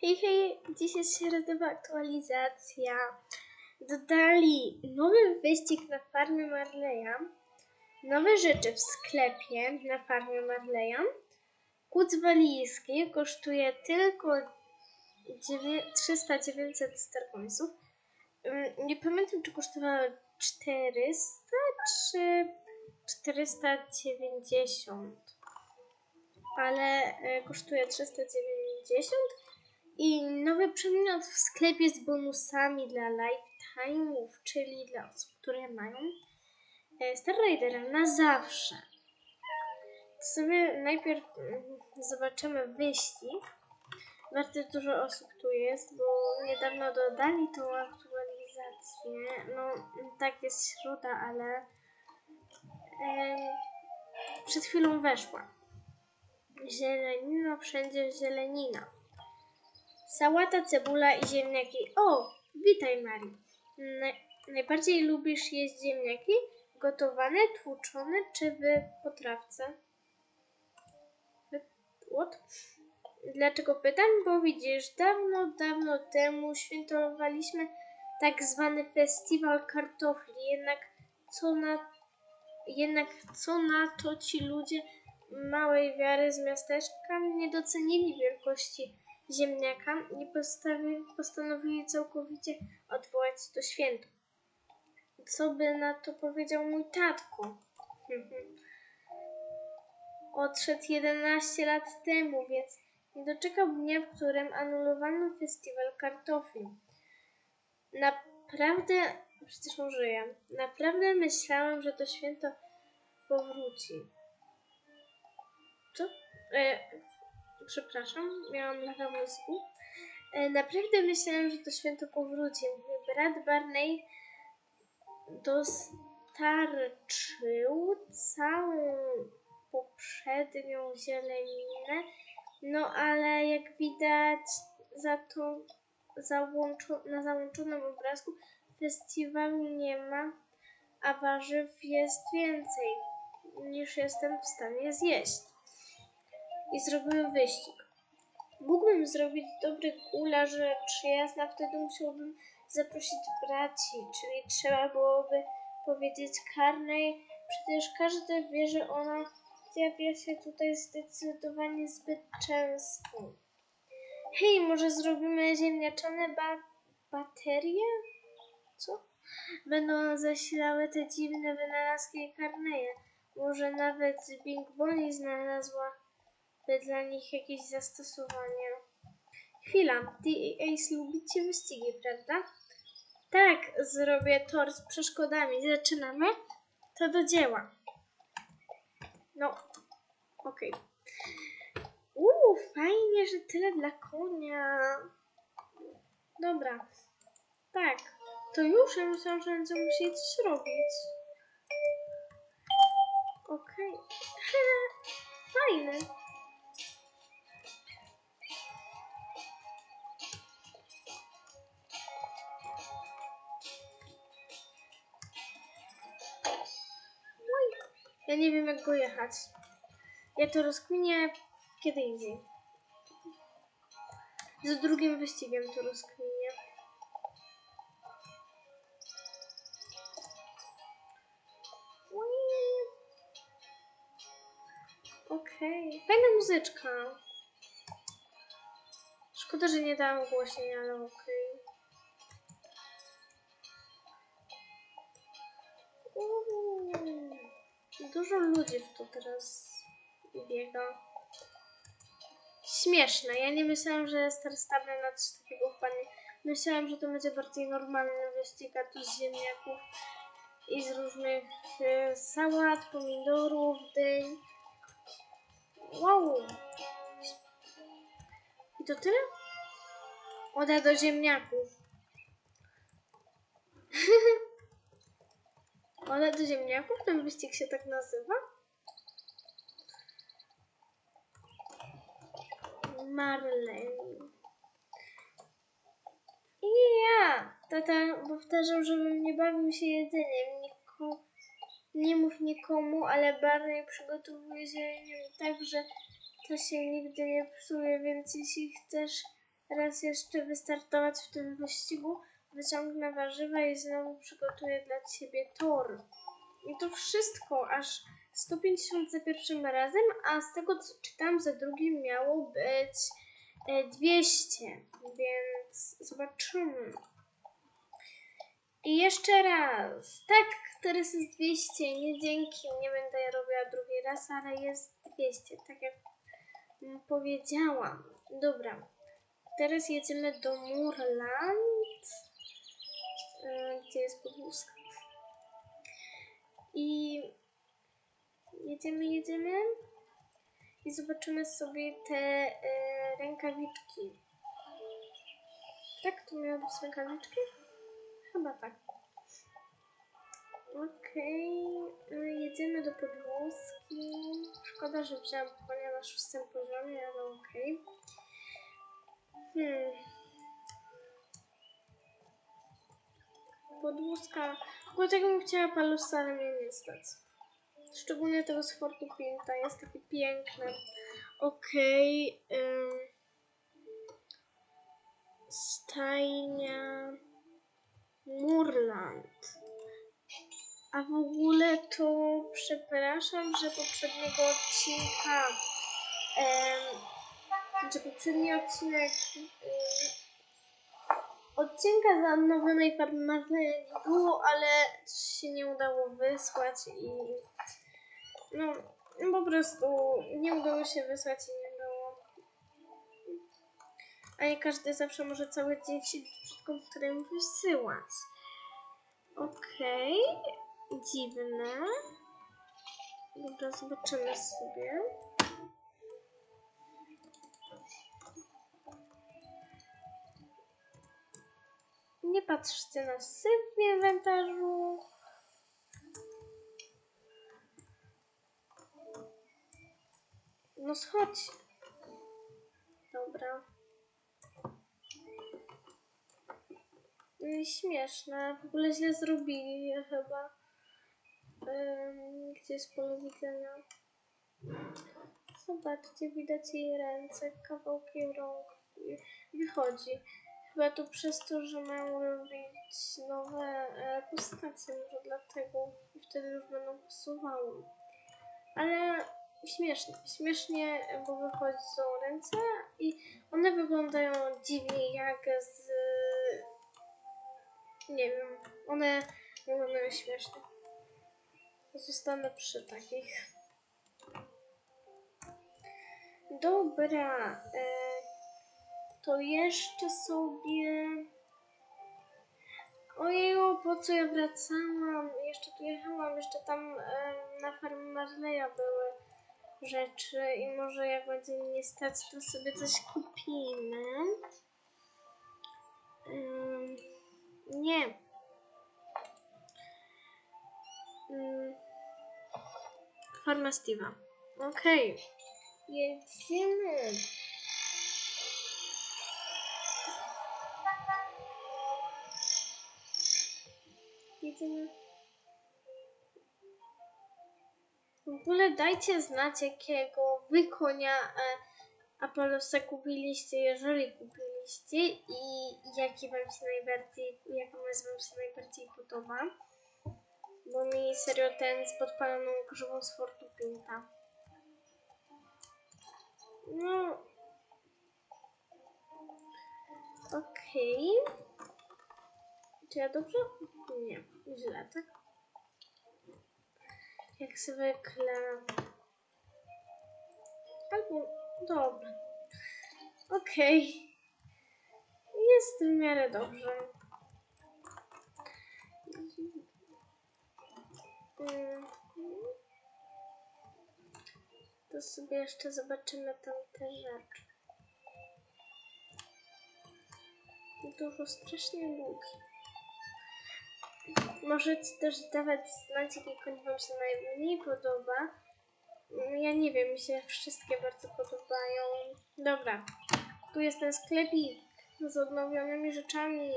Hej, hej, dziś jest środowa aktualizacja. Dodali nowy wyścig na farmie Marleya, nowe rzeczy w sklepie na farmie Marleya. Kuc walijski kosztuje tylko 300-900 starcoinsów. Ym, Nie pamiętam, czy kosztowało 400 czy 490, ale e, kosztuje 390 i nowy przedmiot w sklepie z bonusami dla lifetime'ów, czyli dla osób, które mają e, Star Raidera na zawsze. To sobie najpierw mm, zobaczymy wyścig. Bardzo dużo osób tu jest, bo niedawno dodali tą aktualizację. No, tak jest środa, ale em, przed chwilą weszła. Zielenina, wszędzie zielenina. Sałata, cebula i ziemniaki. O, witaj Mari. Na, najbardziej lubisz jeść ziemniaki? Gotowane, tłuczone czy w potrawce? What? Dlaczego pytam? Bo widzisz, dawno, dawno temu świętowaliśmy tak zwany festiwal kartofli, jednak co na, jednak co na to ci ludzie małej wiary z miasteczka nie docenili wielkości ziemniaka i postanowili całkowicie odwołać to święto. Co by na to powiedział mój tatko? Odszedł 11 lat temu, więc nie doczekał dnia, w którym anulowano festiwal kartofli. Naprawdę, przecież on żyje, naprawdę myślałem, że to święto powróci. Co? E, przepraszam, miałam lata mózgu. E, naprawdę myślałem, że to święto powróci. Brat Barney dostarczył całą poprzednią zieleninę, no ale jak widać za to załączo, na załączonym obrazku festiwalu nie ma, a warzyw jest więcej niż jestem w stanie zjeść. I zrobiłem wyścig. Mógłbym zrobić dobry gulasz, rzecz jasna, wtedy musiałbym zaprosić braci, czyli trzeba byłoby powiedzieć karnej, przecież każdy wie, że ona zjawia się tutaj zdecydowanie zbyt często. Hej, może zrobimy ziemniaczane ba- baterie? Co? Będą zasilały te dziwne wynalazki karneje. Może nawet Bing Bonnie znalazła dla nich jakieś zastosowanie. Chwila, ty i Ace lubicie wyścigi, prawda? Tak, zrobię tor z przeszkodami. Zaczynamy? To do dzieła. No, okej. Uuu, fajnie, że tyle dla konia. Dobra, tak. To już ja myślałam, że będziemy musieli coś robić. Okej. Fajne. Nie wiem, jak go jechać. Ja to rozkminię kiedy indziej. Z drugim wyścigiem to rozkminię. Okej, fajna muzyczka. Szkoda, że nie dałam głośniej, ale okej. Uuu. Dużo ludzi to teraz biega. Śmieszne. Ja nie myślałam, że Star Stable na coś takiego wpadnie. Myślałam, że to będzie bardziej normalny wyścig, tu z ziemniaków i z różnych e, sałat, pomidorów, dyń. Wow! I to tyle? Oda do ziemniaków. Oda do ziemniaków? Ten wyścig się tak nazywa? Marley. I ja. Tata powtarzał, żebym nie bawił się jedzeniem. Niko, nie mów nikomu, ale Barney przygotowuje zielenię tak, że to się nigdy nie psuje, więc jeśli chcesz raz jeszcze wystartować w tym wyścigu. Wyciągnę warzywa i znowu przygotuję dla ciebie tor. I to wszystko, aż 150 za pierwszym razem, a z tego co czytam, za drugim miało być e, 200, więc zobaczymy. I jeszcze raz. Tak, teraz jest 200, nie dzięki, nie będę robiła drugi raz, ale jest 200, tak jak powiedziałam. Dobra, teraz jedziemy do Murland. E, Gdzie jest podwózka? I jedziemy, jedziemy i zobaczymy sobie te e, rękawiczki. Tak, to miały być rękawiczki? Chyba tak. Okej, e, jedziemy do podwózki. Szkoda, że wziąłem konia na szóstym poziomie, ale okej. Hmm. Podwózka. Tego bym chciała palusa, ale mnie nie stać. Szczególnie tego z Fortu Pinta. Jest takie piękne. Okej. ym. Stajnia. Murland. A w ogóle to przepraszam, że poprzedniego odcinka. em, że poprzedni odcinek. Odcinka z odnowionej farmy Marleya nie było, ale się nie udało wysłać i no po prostu nie udało się wysłać i nie było. A nie każdy zawsze może cały dzień siedzieć przed komputerem wysyłać. Okej, dziwne. Dobra, zobaczymy sobie. Nie patrzcie na syp w inwentarzu. No schodź. Dobra. No Śmieszne. W ogóle źle zrobili chyba. Ym, gdzie jest pole widzenia? Zobaczcie, widać jej ręce, kawałki rąk. Wychodzi. Chyba to przez to, że mają robić nowe e, postacie, może dlatego i wtedy już będą posuwały. Ale śmiesznie, śmiesznie, bo wychodzą ręce i one wyglądają dziwnie jak z... Nie wiem, one wyglądają śmiesznie. Zostanę przy takich. Dobra, e, to jeszcze sobie... Ojeju, po co ja wracałam? Jeszcze tu jechałam, jeszcze tam na farmie Marleya były rzeczy i może jak będzie mnie stać, to sobie coś kupimy. Nie. Farma Steve'a. Okej. Jedziemy. W ogóle dajcie znać, jakiego wy konia e, Apollosa kupiliście, jeżeli kupiliście i jaki wam się najbardziej, jaka nazwa wam się najbardziej podoba. Bo mi serio ten z podpaloną grzywą z Fortu Pinta. No. Okej. Czy ja dobrze? Nie, źle, tak? Jak zwykle. Albo, dobra. Okej. Jest w miarę dobrze. To sobie jeszcze zobaczymy tam te rzeczy. Dużo strasznie ludzi. Możecie też dawać znać, jaki koń Wam się najmniej podoba. Mm, Ja nie wiem, mi się wszystkie bardzo podobają. Dobra, tu jest ten sklepik z odnowionymi rzeczami.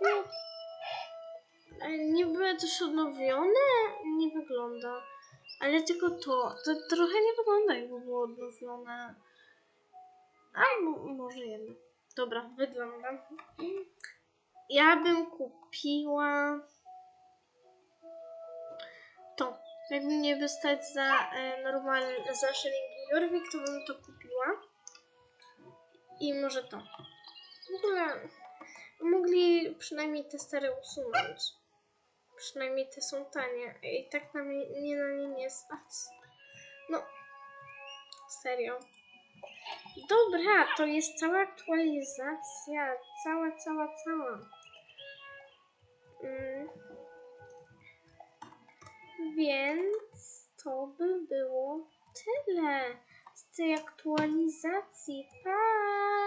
No, niby coś odnowione nie wygląda. Ale tylko to, to trochę nie wygląda jakby było odnowione. A mo- może jednak. dobra wygląda. Ja bym kupiła to. Jakby mnie wystać za e, normalne, za szylingi Jorvik, to bym to kupiła. I może to. W ogóle mogli przynajmniej te stare usunąć. Przynajmniej te są tanie. I tak na mnie, nie na nie nie stać. No, serio. Dobra, to jest cała aktualizacja. Cała, cała, cała. Mm. Więc to by było tyle z tej aktualizacji. Pa!